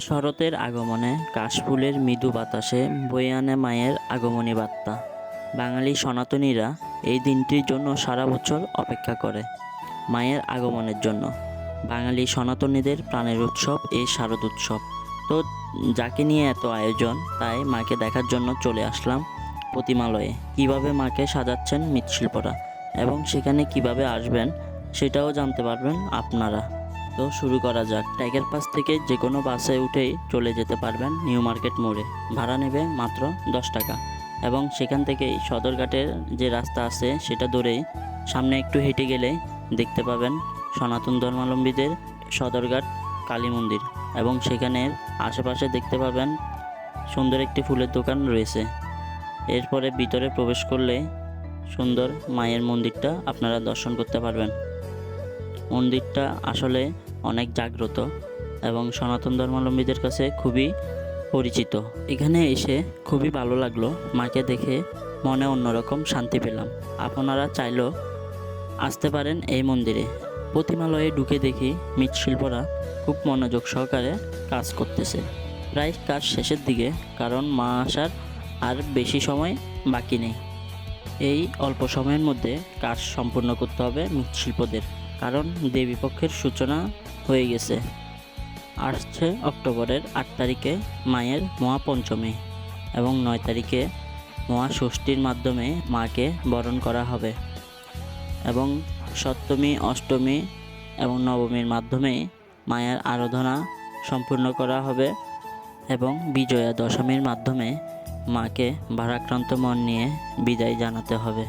শরতের আগমনে কাশফুলের মৃদু বাতাসে বয়ে আনে মায়ের আগমনী বার্তা। বাঙালি সনাতনীরা এই দিনটির জন্য সারা বছর অপেক্ষা করে মায়ের আগমনের জন্য। বাঙালি সনাতনীদের প্রাণের উৎসব এই শারদ উৎসব। তো যাকে নিয়ে এত আয়োজন, তাই মাকে দেখার জন্য চলে আসলাম প্রতিমালয়ে। কীভাবে মাকে সাজাচ্ছেন মৃৎশিল্পরা এবং সেখানে কীভাবে আসবেন, সেটাও জানতে পারবেন আপনারা। তো শুরু করা যাক। টাইগার পাস থেকে যে কোনো বাসে উঠেই চলে যেতে পারবেন নিউ মার্কেট মোড়ে। ভাড়া নেবে মাত্র দশ টাকা এবং সেখান থেকেই সদরঘাটের যে রাস্তা আছে সেটা ধরেই সামনে একটু হেঁটে গেলে দেখতে পাবেন সনাতন ধর্মাবলম্বীদের সদরঘাট কালী মন্দির এবং সেখানের আশেপাশে দেখতে পাবেন সুন্দর একটি ফুলের দোকান রয়েছে। এরপরে ভিতরে প্রবেশ করলে সুন্দর মায়ের মন্দিরটা আপনারা দর্শন করতে পারবেন। মন্দিরটা আসলে অনেক জাগ্রত এবং সনাতন ধর্মাবলম্বীদের কাছে খুবই পরিচিত। এখানে এসে খুবই ভালো লাগল, মাকে দেখে মনে অন্যরকম শান্তি পেলাম। আপনারা চাইলেও আসতে পারেন এই মন্দিরে। প্রতিমালয়ে ঢুকে দেখি মৃৎশিল্পরা খুব মনোযোগ সহকারে কাজ করতেছে। প্রায় কাজ শেষের দিকে, কারণ মা আসার আর বেশি সময় বাকি নেই। এই অল্প সময়ের মধ্যে কাজ সম্পূর্ণ করতে হবে মৃৎশিল্পদের। কারণ দেবীপক্ষের সূচনা হয়ে গেছে। আসছে অক্টোবরের আট তারিখে মায়ের মহাপঞ্চমী এবং নয় তারিখে মহাষষ্ঠীর মাধ্যমে মাকে বরণ করা হবে এবং সপ্তমী, অষ্টমী এবং নবমীর মাধ্যমে মায়ের আরাধনা সম্পূর্ণ করা হবে এবং বিজয়া দশমীর মাধ্যমে মাকে ভারাক্রান্ত মন নিয়ে বিদায় জানাতে হবে।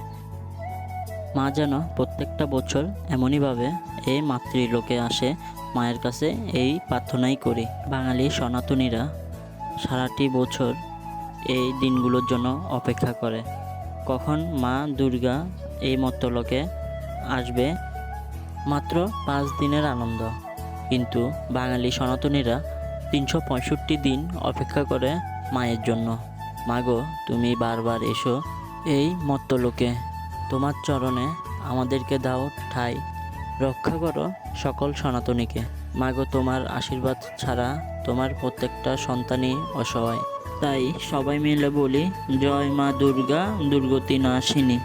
মা যেন প্রত্যেকটা বছর এমনইভাবে এই মাতৃলোকে আসে, মায়ের কাছে এই প্রার্থনাই করি। বাঙালি সনাতনীরা সারাটি বছর এই দিনগুলোর জন্য অপেক্ষা করে। কখন মা দুর্গা এই মর্তলোকে আসবে? মাত্র পাঁচ দিনের আনন্দ। কিন্তু বাঙালি সনাতনীরা তিনশো পঁয়ষট্টি দিন অপেক্ষা করে মায়ের জন্য। মাগো, তুমি বারবার এসো এই মর্তলোকে তোমার চরণে আমাদেরকে দাও ঠাই। রক্ষা করো সকল সনাতনীকে। মাগো, তোমার আশীর্বাদ ছাড়া তোমার প্রত্যেকটা সন্তানই অসহায়। তাই সবাই মিলে বলি, জয় মা দুর্গা, দুর্গতি নাশিনী।